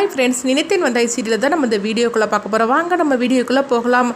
Hi friends நினைத்தேன் வந்தாய் serial தான் நம்ம இந்த வீடியோக்குள்ளே பார்க்க போகிறோம் வாங்க நம்ம வீடியோக்குள்ளே போகலாம்.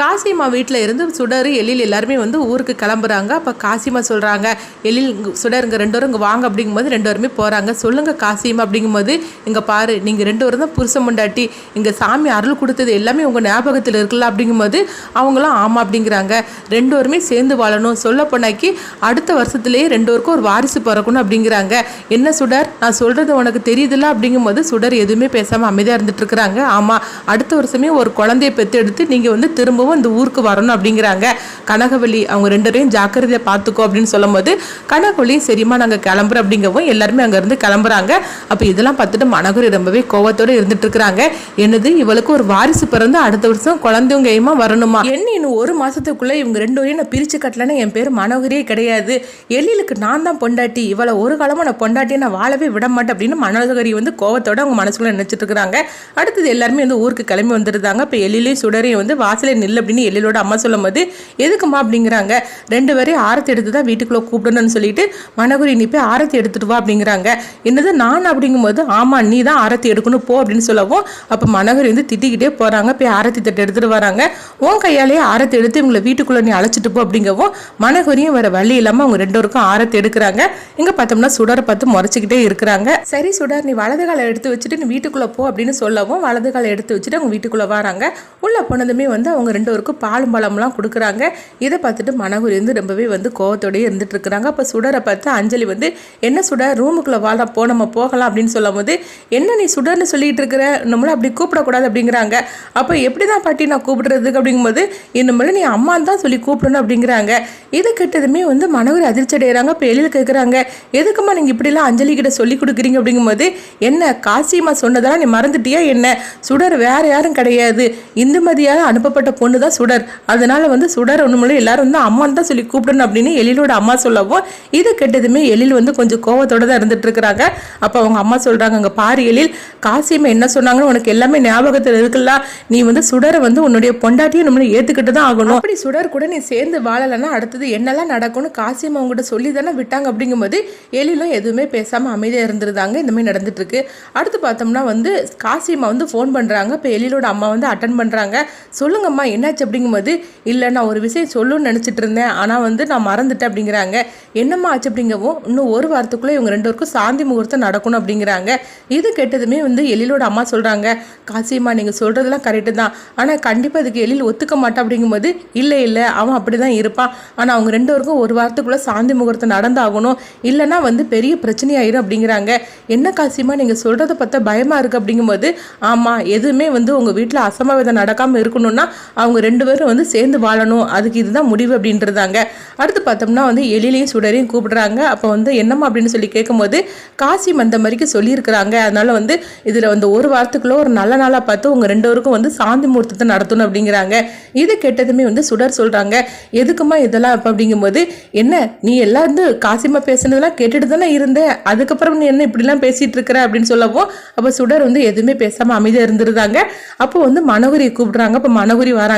காசிமா வீட்டில் இருந்து சுடர் எழில் எல்லாருமே வந்து ஊருக்கு கிளம்புறாங்க. அப்போ காசிமா சொல்கிறாங்க எழில் சுடர் இங்கே ரெண்டு பேரும் இங்கே வாங்க. அப்படிங்கும்போது ரெண்டு பேருமே போகிறாங்க சொல்லுங்கள் காசிமா அப்படிங்கும்போது இங்கே பாரு நீங்கள் ரெண்டு பேரும் தான் புருஷன் முண்டாட்டி இங்கே சாமி அருள் கொடுத்தது எல்லாமே உங்கள் ஞாபகத்தில் இருக்குல்ல. அப்படிங்கும்போது அவங்களும் ஆமாம் அப்படிங்கிறாங்க. ரெண்டு பேருமே சேர்ந்து வாழணும். சொல்ல போனாக்கி அடுத்த வருஷத்துலேயே ரெண்டு பேருக்கும் ஒரு வாரிசு பிறக்கணும் அப்படிங்கிறாங்க. என்ன சுடர்? நான் சொல்கிறது உனக்கு தெரியுதுல்ல? அப்படிங்கும்போது சுடர் எதுவுமே பேசாமல் அமைதியாக இருந்துட்டு இருக்கிறாங்க. ஆமாம் அடுத்த வருஷமே ஒரு குழந்தைய பெற்றெடுத்து நீங்கள் வந்து திரும்பவும் இந்த ஊருக்கு வரணும் அப்படிங்கிறாங்க. கனகவள்ளி அவங்க ரெண்டு பேரையும் ஜாக்கிரதையாக பார்த்துக்கோ அப்படின்னு சொல்லும்போது கனகவழியும் சரிம்மா நாங்கள் கிளம்புறோம் அப்படிங்கவும் எல்லாருமே அங்கேருந்து கிளம்புறாங்க. அப்போ இதெல்லாம் பார்த்துட்டு மனகுரி ரொம்பவே கோவத்தோடு இருந்துட்டு இருக்கிறாங்க என்னது இவளுக்கு ஒரு வாரிசு பிறந்து அடுத்த வருஷம் குழந்தைங்க வரணுமா? என்ன இன்னும் ஒரு மாதத்துக்குள்ளே இவங்க ரெண்டு வரையும் நான் பிரித்து கட்டலன்னு என் பேர் மனோகரியே கிடையாது. எழிலுக்கு நான் தான் பொண்டாட்டி. இவளை ஒரு காலமாக நான் பொண்டாட்டியை நான் வாழவே விட மாட்டேன் அப்படின்னு மனோகரி வந்து கோவத்தோட அவங்க மனசுக்குள்ளே நினச்சிட்டு இருக்கிறாங்க அடுத்தது எல்லாருமே வந்து ஊருக்கு கிளம்பி வந்துருந்தாங்க. இப்போ எழிலையும் சுடரையும் வந்து வாசலே நில்ல அப்படின்னு எழிலோட அம்மா சொல்லும் போது எதுக்குமா அப்படிங்கிறாங்க. ரெண்டு பேரையும் ஆரத்தி எடுத்து தான் வீட்டுக்குள்ளே கூப்பிடணும்னு சொல்லிட்டு மனகுரி நீ போய் ஆரத்தி எடுத்துட்டு வா அப்படிங்கிறாங்க. என்னது நான் அப்படிங்கும்போது ஆமா நீ தான் ஆரத்தி எடுக்கணும் போ அப்படின்னு சொல்லவும் அப்போ மனகுரி வந்து திட்டிக்கிட்டே போறாங்க. போய் ஆரத்தி தட்டு எடுத்துகிட்டு வராங்க. உன் கையாலேயே ஆரத்தி எடுத்து இவங்களை வீட்டுக்குள்ளே நீ அழைச்சிட்டு போ அப்படிங்கவும் மனகுரியும் வேறு வழி இல்லாமல் அவங்க ரெண்டு பேருக்கும் ஆரத்தி எடுக்கிறாங்க. இங்கே பார்த்தோம்னா சுடரை பார்த்து முறைச்சிக்கிட்டே இருக்கிறாங்க. சரி சுடர் நீ வலது காலை எடுத்து வச்சுட்டு நீ வீட்டுக்குள்ளே போ அப்படின்னு சொல்லவும் வலது காலை எடுத்து வச்சுட்டு அவங்க வீட்டுக்குள்ளே வராங்க. உள்ளே போனதுமே வந்து அவங்க ரெண்டு ஆண்டவருக்கு பாலும் பழம்லாம் கொடுக்குறாங்க. இதை பார்த்துட்டு மனகுரி வந்து ரொம்பவே வந்து கோவத்தோடயே இருந்துட்டு இருக்கிறாங்க அப்போ சுடரை பார்த்து அஞ்சலி வந்து என்ன சுடர் ரூமுக்குள்ள வாழ போ நம்ம போகலாம் அப்படின்னு சொல்லும் போது என்ன நீ சுடர்னு சொல்லிட்டு இருக்கிற நம்மள அப்படி கூப்பிடக்கூடாது அப்படிங்கிறாங்க. அப்போ எப்படி தான் பாட்டி நான் கூப்பிடுறதுக்கு அப்படிங்கும்போது இனிமேல் நீ அம்மான்னு தான் சொல்லி கூப்பிடணும் அப்படிங்கிறாங்க. இது கிட்டதுமே வந்து மனோகர் அதிர்ச்சி அடைகிறாங்க இப்போ எழில் கேட்குறாங்க எதுக்குமா நீங்கள் இப்படிலாம் அஞ்சலி கிட்ட சொல்லி கொடுக்குறீங்க? அப்படிங்கும்போது என்ன காசியம்மா சொன்னதெல்லாம் நீ மறந்துட்டியா என்ன? சுடர் வேற யாரும் கிடையாது. இந்துமதியாக அனுப்பப்பட்ட பொண்ணு ஒன்று தான் சுடர். அதனால் வந்து சுடர் ஒன்றுமில்ல எல்லாரும் வந்து அம்மான்னு தான் சொல்லி கூப்பிடணும் அப்படின்னு எழிலோட அம்மா சொல்லவும் இது கெட்டதுமே எழில் வந்து கொஞ்சம் கோவத்தோடு தான் இருந்துட்டு இருக்கிறாங்க. அப்போ அவங்க அம்மா சொல்கிறாங்க அங்கே பாரு எழில் காசியம்மா என்ன சொன்னாங்கன்னு உனக்கு எல்லாமே ஞாபகத்தில் இருக்குல்ல. நீ வந்து சுடரை வந்து உன்னுடைய பொண்டாட்டியை நம்மளை ஏற்றுக்கிட்டு தான் ஆகணும். அப்படி சுடர் கூட நீ சேர்ந்து வாழலைன்னா அடுத்தது என்னெல்லாம் நடக்கும்னு காசியம்மா அவங்ககிட்ட சொல்லி தானே விட்டாங்க அப்படிங்கும்போது எழிலும் எதுவுமே பேசாமல் அமைதியாக இருந்திருந்தாங்க. இந்த மாதிரி நடந்துட்டுருக்கு அடுத்து பார்த்தோம்னா வந்து காசியம்மா வந்து ஃபோன் பண்ணுறாங்க இப்போ எழிலோட அம்மா வந்து அட்டன் பண்ணுறாங்க சொல்லுங்கம்மா என்னாச்சு அப்படிங்கும்போது இல்லை நான் ஒரு விஷயம் சொல்லணும்னு நினச்சிட்டு இருந்தேன். ஆனால் வந்து நான் மறந்துட்டேன் அப்படிங்கிறாங்க. என்னம்மா ஆச்சு? அப்படிங்கவும் இன்னும் ஒரு வாரத்துக்குள்ளே இவங்க ரெண்டு பேருக்கும் சாந்தி முகூர்த்தம் நடக்கணும் அப்படிங்கிறாங்க. இது கெட்டதுமே வந்து எழிலோட அம்மா சொல்கிறாங்க காசியம்மா நீங்கள் சொல்கிறதெல்லாம் கரெக்டு தான். ஆனால் கண்டிப்பாக அதுக்கு எழில் ஒத்துக்க மாட்டான் அப்படிங்கும்போது இல்லை இல்லை அவன் அப்படி தான் இருப்பான். ஆனால் அவங்க ரெண்டு பேருக்கும் ஒரு வாரத்துக்குள்ளே சாந்தி முகூர்த்தம் நடந்தாகணும். இல்லைன்னா வந்து பெரிய பிரச்சனையாயிரும் அப்படிங்கிறாங்க. என்ன காசியம்மா நீங்கள் சொல்கிறத பார்த்தா பயமாக இருக்குது அப்படிங்கும்போது ஆமாம் எதுவுமே வந்து உங்கள் வீட்டில் அசம்பாவிதம் நடக்காமல் இருக்கணும்னா அவங்க அவங்க ரெண்டு பேரும் வந்து சேர்ந்து வாழணும். அதுக்கு இதுதான் முடிவு அப்படின்றதாங்க. அடுத்து பார்த்தோம்னா வந்து எழிலையும் சுடரையும் கூப்பிடுறாங்க. அப்போ வந்து என்னம்மா அப்படின்னு சொல்லி கேட்கும்போது காசி அந்த மாதிரிக்கு சொல்லியிருக்கிறாங்க. அதனால வந்து இதில் வந்து ஒரு வாரத்துக்குள்ள ஒரு நல்ல நாளாக பார்த்து உங்கள் ரெண்டு பேருக்கும் வந்து சாந்தி முகூர்த்தத்தை நடத்தணும் அப்படிங்கிறாங்க. இது கெட்டதுமே வந்து சுடர் சொல்கிறாங்க எதுக்குமா இதெல்லாம் இப்போ அப்படிங்கும்போது என்ன நீ எல்லாம் வந்து காசிமா பேசுனதெல்லாம் கேட்டுட்டு தானே இருந்த? அதுக்கப்புறம் நீ என்ன இப்படிலாம் பேசிகிட்டு இருக்கிற அப்படின்னு சொல்லவும் அப்போ சுடர் வந்து எதுவுமே பேசாமல் அமைதியாக இருந்திருந்தாங்க. அப்போ வந்து மனோகரி கூப்பிடுறாங்க. அப்போ மனோகரி வராங்க.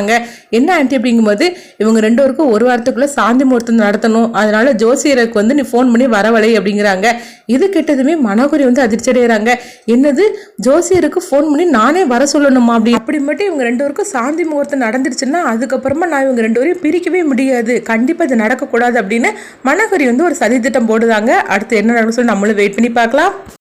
என்ன ஆன்ட்டி அப்படிங்கும்போது இவங்க ரெண்டு பேருக்கும் ஒரு வாரத்துக்குள்ள சாந்தி முகூர்த்தம் நடத்தணும். அதனால ஜோசியருக்கு வந்து நீ ஃபோன் பண்ணி வரவழை அப்படிங்கிறாங்க. இது கிட்டதுமே மனோகரி வந்து அதிர்ச்சி அடைகிறாங்க என்னது? ஜோசியருக்கு ஃபோன் பண்ணி நானே வர சொல்லணுமா அப்படி? அப்படி மட்டும் இவங்க ரெண்டு பேருக்கும் சாந்தி முகூர்த்தம் நடந்துருச்சுன்னா அதுக்கப்புறமா நான் இவங்க ரெண்டு பேரையும் பிரிக்கவே முடியாது. கண்டிப்பாக இது நடக்கக்கூடாது அப்படின்னு மனோகரி வந்து ஒரு சதித்திட்டம் போடுதாங்க அடுத்து என்ன நடக்கும் சொல்லி நம்மளும் வெயிட் பண்ணி பார்க்கலாம்.